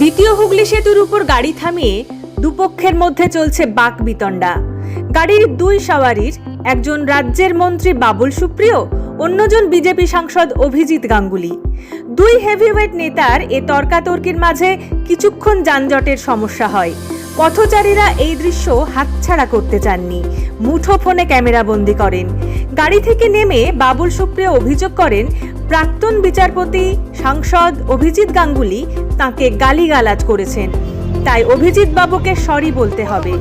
দ্বিতীয় হুগলি সেতুর উপর গাড়ি থামিয়ে দুপক্ষের মধ্যে চলছে বাক বিতণ্ডা। গাড়ির দুই সওয়ারির, একজন রাজ্যের মন্ত্রী বাবুল সুপ্রিয়, অন্যজন বিজেপি সাংসদ অভিজিৎ গাঙ্গুলি। দুই হেভিওয়েট নেতার এ তর্কাতর্কির মাঝে কিছুক্ষণ যানজটের সমস্যা হয়। পথচারীরা এই দৃশ্য হাতছাড়া করতে চাননি। মুঠো ফোনে ক্যামেরাবন্দি করেন। গাড়ি থেকে নেমে বাবুল সুপ্রিয় অভিযোগ করেন প্রাক্তন বিচারপতি, সাংসদ অভিজিৎ গাঙ্গুলি তাকে গালিগালাজ করেছেন। তাই অভিজিৎ বাবুকে সরি বলতে হবে।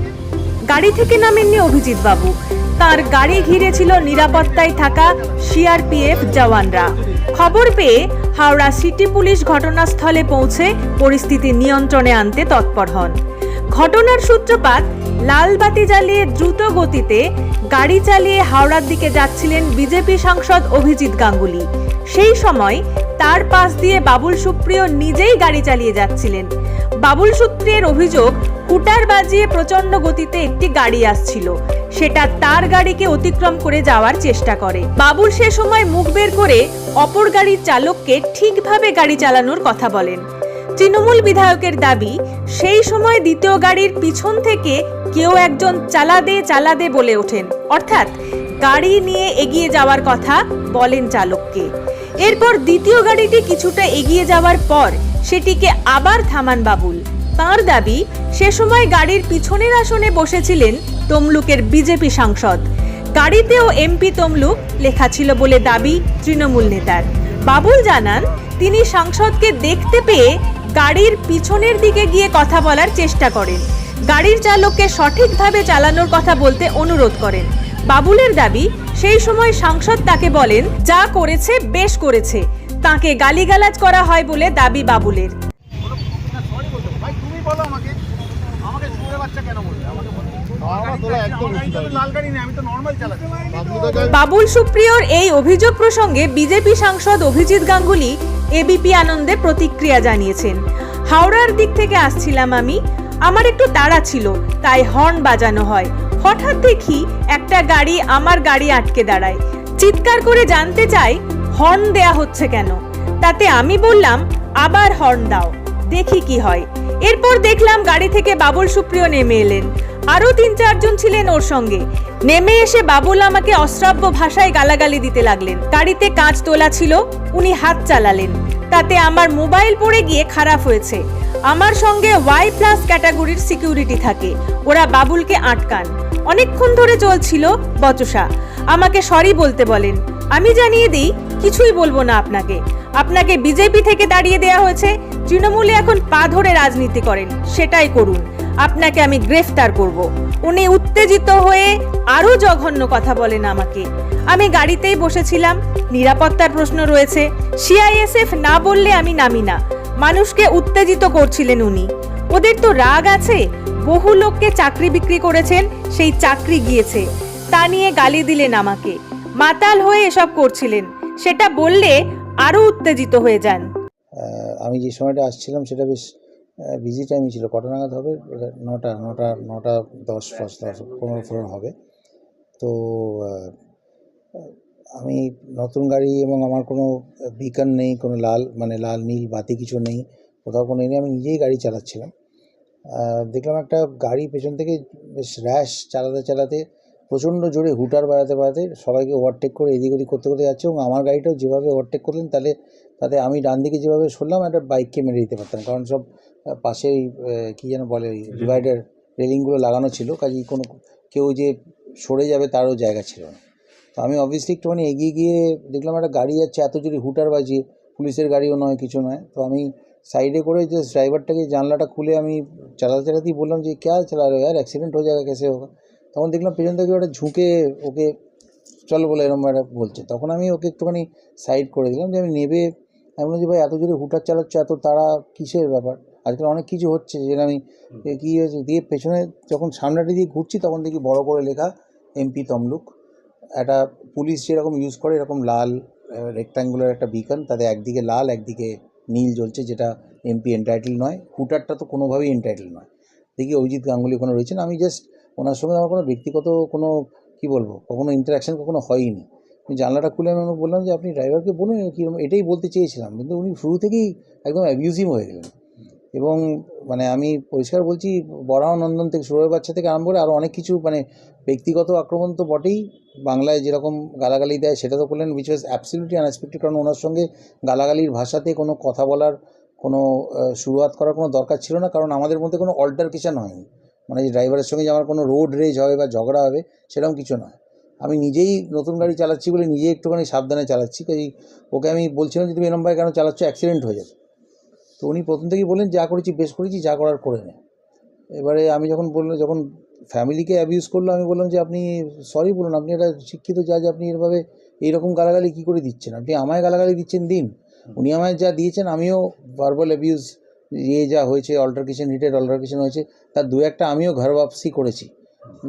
গাড়ি থেকে নামেননি অভিজিৎ বাবু। তার গাড়ি ঘিরে ছিল নিরাপত্তায় থাকা সিআরপিএফ জওয়ানরা। খবর পেয়ে হাওড়া সিটি পুলিশ ঘটনাস্থলে পৌঁছে পরিস্থিতি নিয়ন্ত্রণে আনতে তৎপর হন। ঘটনার সূত্রপাত লাল বাতি জ্বালিয়ে দ্রুত গতিতে গাড়ি চালিয়ে হাওড়ার দিকে যাচ্ছিলেন বিজেপি সাংসদ অভিজিৎ গাঙ্গুলি। সেই সময় তার পাশ দিয়ে বাবুল সুপ্রিয় নিজেই গাড়ি চালিয়ে যাচ্ছিলেন। বাবুল সুপ্রিয়ের অভিযোগ, কুটার বাজিয়ে প্রচণ্ড গতিতে একটি গাড়ি আসছিল। সেটা তার গাড়িকে অতিক্রম করে যাওয়ার চেষ্টা করে। বাবুল সে সময় মুখ বের করে অপর গাড়ির চালককে ঠিকভাবে গাড়ি চালানোর কথা বলেন। তৃণমূল বিধায়কের দাবি, সেই সময় দ্বিতীয় গাড়ির পিছন থেকে কেউ একজন চালাদে চালাদে বলে ওঠেন। অর্থাৎ গাড়ি নিয়ে এগিয়ে যাওয়ার কথা বলেন চালককে। এরপর দ্বিতীয় গাড়িটি কিছুটা এগিয়ে যাওয়ার পর সেটিকে আবার থামান বাবুল। তার দাবি, সে সময় গাড়ির পিছনের আসনে বসেছিলেন তমলুকের বিজেপি সাংসদ। গাড়িতেও এমপি তমলুক লেখা ছিল বলে দাবি তৃণমূল নেতার। বাবুল জানান, তিনি সাংসদকে দেখতে পেয়ে গাড়ির পিছনের দিকে গিয়ে কথা বলার চেষ্টা করেন। গাড়ির চালককে সঠিকভাবে চালানোর কথা বলতে অনুরোধ করেন। বাবুলের দাবি সেই সময় সাংসদ তাকে বলেন যা করেছে বেশ করেছে। তাকে গালিগালাজ করা হয় বলে দাবি বাবুলের। বাবুল সুপ্রিয়র এই অভিযোগ প্রসঙ্গে বিজেপি সাংসদ অভিজিৎ গাঙ্গুলি এবিপি আনন্দে প্রতিক্রিয়া জানিয়েছেন। হাওড়ার দিক থেকে আসছিলাম আমি। আমার একটু তাড়া ছিল, তাই হর্ন বাজানো হয়। হঠাৎ দেখি একটা গাড়ি আমার গাড়ি আটকে দাঁড়ায়। চিৎকার করে জানতে চাই হর্ন দেয়া হচ্ছে কেন। তাতে আমি বললাম, আবার হর্ন দাও, দেখি কি হয়। এরপর দেখলাম গাড়ি থেকে বাবুল সুপ্রিয় নেমে এলেন। আরও তিন চারজন ছিলেন ওর সঙ্গে। নেমে এসে বাবুল আমাকে অশ্রাব্য ভাষায় গালাগালি দিতে লাগলেন। গাড়িতে কাঁচ তোলা ছিল, উনি হাত চালালেন। তাতে আমার মোবাইল পড়ে গিয়ে খারাপ হয়েছে। আমার সঙ্গে ওয়াই প্লাস ক্যাটাগরির সিকিউরিটি থাকে, ওরা বাবুলকে আটকান। অনেকক্ষণ ধরে চলছিল, বচসা। আমাকে সরি বলতে বলেন। আমি জানিয়ে দিই, কিছুই বলব না আপনাকে। আপনাকে বিজেপি থেকে দাঁড়িয়ে দেওয়া হয়েছে। তৃণমূলে এখন পা ধরে রাজনীতি করেন, সেটাই করুন। আপনাকে আমি গ্রেফতার করব। উনি উত্তেজিত হয়ে আরও জঘন্য কথা বলেন আমাকে। আমি গাড়িতেই বসেছিলাম, নিরাপত্তার প্রশ্ন রয়েছে। সিআইএসএফ না বললে আমি নামি না। মানুষকে উত্তেজিত করছিলেন উনি। ওদের তো রাগ আছে, বহু লোককে চাকরি বিক্রি করেছেন, সেই চাকরি গিয়েছে। তা নিয়ে গালি দিলেন আমাকে। মাতাল হয়ে এসব করছিলেন। সেটা বললে আরও উত্তেজিত হয়ে যান। আমি যে সময়টা আসছিলাম, সেটা বেশ বিজি টাইমই ছিল। কটা নাগাদ হবে নটা নটা নটা দশ পাঁচ দশ পনেরো পনেরো হবে। তো আমি নতুন গাড়ি এবং আমার কোনো বিকান নেই কোনো লাল মানে লাল নীল বাতি কিছু নেই কোথাও কোনো নেই আমি নিজেই গাড়ি চালাচ্ছিলাম। দেখলাম একটা গাড়ি পেছন থেকে বেশ র্যাশ চালাতে চালাতে প্রচণ্ড জোরে হুটার বাড়াতে বাড়াতে সবাইকে ওভারটেক করে এদিক ওদিক করতে করতে যাচ্ছে এবং আমার গাড়িটাও যেভাবে ওভারটেক করলেন তাহলে তাতে আমি ডান দিকে যেভাবে সরলাম একটা বাইককে মেরে দিতে পারতাম। কারণ সব পাশেই কী যেন বলে ওই ডিভাইডার রেলিংগুলো লাগানো ছিল কাজেই কোনো কেউ যে সরে যাবে তারও জায়গা ছিল না। তো আমি অবভিয়াসলি একটুখানি এগিয়ে গিয়ে দেখলাম একটা গাড়ি যাচ্ছে এত জোরে হুটার বাজিয়ে পুলিশের গাড়িও নয় কিছু নয়। তো আমি সাইডে করে যে ড্রাইভারটাকে জানলাটা খুলে আমি চালাতে চালাতেই বললাম যে ক্যা চালা রে यार অ্যাক্সিডেন্ট হয়ে যাবে কেসে হোক তখন দেখলাম পেছন থেকে ওটা ঝুঁকে ওকে চলো বলে এরকম একটা বলছে। তখন আমি ওকে একটুখানি সাইড করে দিলাম যে আমি নেবে। আমি বলছি ভাই এত জোরে হুটার চালাচ্ছ এত তারা কিসের ব্যাপার? আজকাল অনেক কিছু হচ্ছে যেটা আমি কী হয়েছে দিয়ে পেছনে যখন সামনাটি দিয়ে ঘুরছি তখন দেখি বড় করে লেখা এমপি তমলুক। একটা পুলিশ যেরকম ইউজ করে এরকম লাল রেক্ট্যাঙ্গুলার একটা বিকন তাতে একদিকে লাল একদিকে নীল জ্বলছে যেটা এমপি এন্টাইটেল নয়। হুটারটা তো কোনোভাবেই এন্টাইটেল নয়। দেখি অভিজিৎ গাঙ্গুলি ওখানে রয়েছেন আমি জাস্ট ওনার সঙ্গে আমার কোনো ব্যক্তিগত কোনো কী বলব কখনো ইন্টারাকশন কখনো হয়নি। আমি জানলাটা খুলে আমি ওনাকে বললাম যে আপনি ড্রাইভারকে বলুন কীরকম এটাই বলতে চেয়েছিলাম। কিন্তু উনি শুরু থেকেই একদম অ্যাবিউজিভ হয়ে গেলেন। এবং মানে আমি পরিষ্কার বলছি বরাহ নন্দন থেকে সুরের বাচ্চা থেকে আরম্ভ করে আরও অনেক কিছু মানে ব্যক্তিগত আক্রমণ তো বটেই। বাংলায় যেরকম গালাগালি দেয়, সেটা তো করলেন উইচ ওয়াজ অ্যাবসলিউটলি আনএক্সপেক্টেড কারণ ওনার সঙ্গে গালাগালির ভাষাতে কোনো কথা বলার কোনো শুরুয়াত করার কোনো দরকার ছিল না, কারণ আমাদের মধ্যে কোনো অল্টারকেশন হয়নি। মানে যে ড্রাইভারের সঙ্গে যে আমার কোনো রোড রেজ হবে বা ঝগড়া হবে, সেরকম কিছু নয় আমি নিজেই নতুন গাড়ি চালাচ্ছি বলে নিজেই একটুখানি সাবধানে চালাচ্ছি, কাজেই ওকে আমি বলছিলাম যে, তুমি এরম ভাবে কেন চালাচ্ছ? অ্যাক্সিডেন্ট হয়ে যাবে তো উনি প্রথম থেকেই বললেন, যা করেছি বেশ করেছি, যা করার করে নে। এবারে আমি যখন বললাম, যখন ফ্যামিলিকে অ্যাবিউজ করল, আমি বললাম যে, আপনি সরি বলুন, আপনি একটা শিক্ষিত যা যে আপনি এরভাবে এইরকম গালাগালি কী করে দিচ্ছেন? আপনি আমায় গালাগালি দিচ্ছেন দিন। উনি আমায় যা দিয়েছেন, আমিও ভার্বাল অ্যাবিউজ ইয়ে যা হয়েছে অল্টারকেশন হিটেড অল্টারকেশন হয়েছে, তার দু একটা আমিও ঘর বাপসি করেছি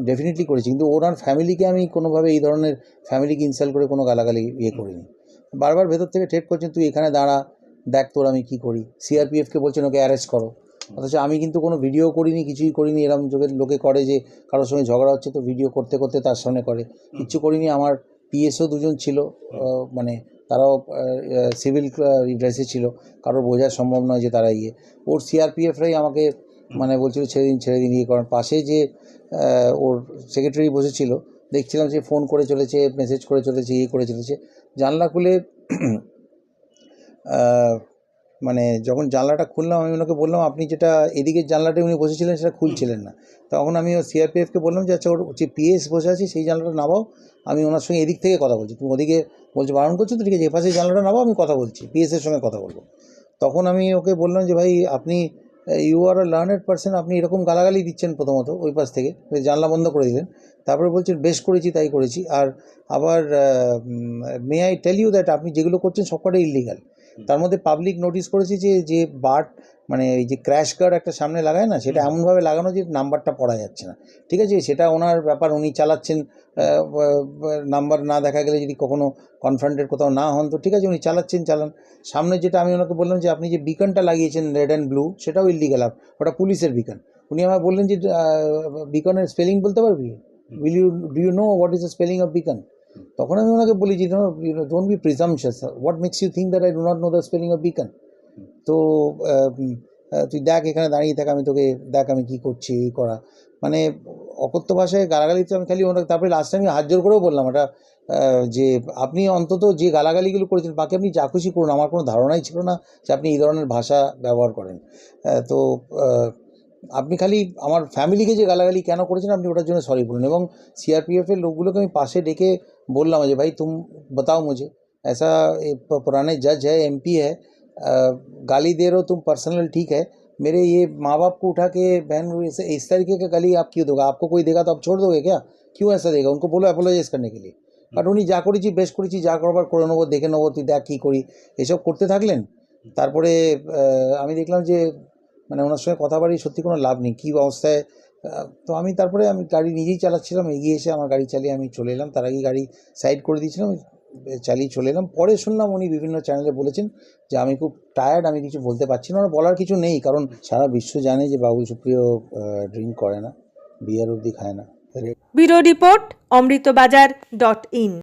ডেফিনেটলি করেছি। কিন্তু ওনার ফ্যামিলিকে আমি কোনোভাবে এই ধরনের ফ্যামিলিকে ইনসাল্ট করে কোনো গালাগালি ইয়ে করিনি। বারবার ভেতর থেকে ঠেট করছেন, তুই এখানে দাঁড়া দেখ তোর আমি কী করি? সিআরপিএফকে বলছেন ওকে অ্যারেস্ট করো। অথচ আমি কিন্তু কোনো ভিডিও করিনি কিছুই করিনি। এরম যোগের লোকে করে যে কারোর সঙ্গে ঝগড়া হচ্ছে তো ভিডিও করতে করতে তার সামনে করে। কিচ্ছু করিনি। আমার পিএসও দুজন ছিল মানে তারাও সিভিল ড্রেসে ছিল। কারোর বোঝা সম্ভব নয় যে তারা ইয়ে। ওর সিআরপিএফরাই আমাকে মানে বলছিল ছেড়ে দিন ছেড়ে দিন ইয়ে করেন পাশে যে ওর সেক্রেটারি বসেছিল দেখছিলাম যে ফোন করে চলেছে মেসেজ করে চলেছে ইয়ে করে চলেছে। জানলা খুলে মানে যখন জানলাটা খুললাম, আমি ওনাকে বললাম, আপনি যেটা এদিকের জানলাটা উনি বসেছিলেন, সেটা খুলছিলেন না। তখন আমি সিআরপিএফকে বললাম যে আচ্ছা ওর যে পিএস বসে আছে, সেই জানলাটা নামাও। আমি ওনার সঙ্গে এদিক থেকে কথা বলছি। তুমি ওদিকে বলছো, বারণ করছ তো? ঠিক আছে, এপাশে জানলাটা নামাও, আমি কথা বলছি পিএসের সঙ্গে কথা বলব। তখন আমি ওকে বললাম যে, ভাই, আপনি you are a learned person আপনি এরকম গালাগালি দিচ্ছেন প্রথমত ওই পাশ থেকে। জানলা বন্ধ করে দিলেন। তারপরে বলছেন, বেশ করেছি, তাই করেছি। আর আবার may I tell you that আপনি যেগুলো করছেন, সবকটাই ইলিগাল তার মধ্যে পাবলিক নোটিস করেছি যে যে বাট মানে এই যে ক্র্যাশ গার্ড একটা সামনে লাগায় না সেটা এমনভাবে লাগানো যে নাম্বারটা পড়া যাচ্ছে না। ঠিক আছে? সেটা ওনার ব্যাপার উনি চালাচ্ছেন নাম্বার না দেখা গেলে যদি কখনো কনফ্রান্টেড কোথাও না হন তো ঠিক আছে উনি চালাচ্ছেন চালান। সামনে যেটা আমি ওনাকে বললাম যে আপনি যে বিকনটা লাগিয়েছেন রেড অ্যান্ড ব্লু সেটাও ইলিগাল ওটা পুলিশের বিকন উনি আমায় বললেন যে বিকনের স্পেলিং বলতে পারবি? Will you do you know what is the spelling of beacon তখন আমি ওনাকে বলি যে don't be presumptuous what makes you think that I do not know the spelling of beacon তো তুই দেখ এখানে দাঁড়িয়ে থাক আমি তোকে দেখ আমি কী করছি এই করা। মানে অকথ্য ভাষায় গালাগালি তো আমি খালি ওনাকে তারপরে লাস্টে আমি হাত জোর করেও বললাম আহ, যে আপনি অন্তত যে গালাগালিগুলো করেছেন বাকি আপনি যা খুশি করুন আমার কোনো ধারণাই ছিল না যে আপনি এই ধরনের ভাষা ব্যবহার করেন। তো আপনি খালি আমার ফ্যামিলিকে যে গালাগালি কেন করেছেন আপনি ওটার জন্য সরি বলুন এবং সিআরপিএফের লোকগুলোকে আমি পাশে ডেকে বললাম যে ভাই तुम बताओ मुझे ऐसा ये प- पुराने जज है एमपी है अ, गाली दे रहे हो तुम पर्सनल ठीक है मेरे ये माँ बाप को उठा के बहन को इस, इस तरीके का गाली आप क्यों दोगे आपको कोई देगा तो आप छोड़ दोगे क्या क्यों ऐसा देगा उनको बोलो অ্যাপোলোজাইজ करने के लिए বাট উনি যা করেছি বেশ করেছি যা করবার করে নেবো দেখে নেবো তুই দেখ কী করি এসব করতে থাকলেন তারপরে আহ, আমি দেখলাম যে মানে ওনার সঙ্গে কথা বাড়ি সত্যি কোনো লাভ নেই। কী অবস্থায় তো আমি তারপরে আমি গাড়ি নিজেই চালাচ্ছিলাম, এগিয়ে এসে আমার গাড়ি চালিয়ে আমি চলে এলাম। তার আগে গাড়ি সাইড করে দিয়েছিলাম চালিয়ে চলে এলাম। পরে শুনলাম উনি বিভিন্ন চ্যানেলে বলেছেন যে, আমি খুব টায়ার্ড আমি কিছু বলতে পারছি না। বলার কিছু নেই, কারণ সারা বিশ্ব জানে যে, বাবুল সুপ্রিয় ড্রিঙ্ক করে না বিয়ার অবধি খায় না। Bureau report Amritabazar dot in.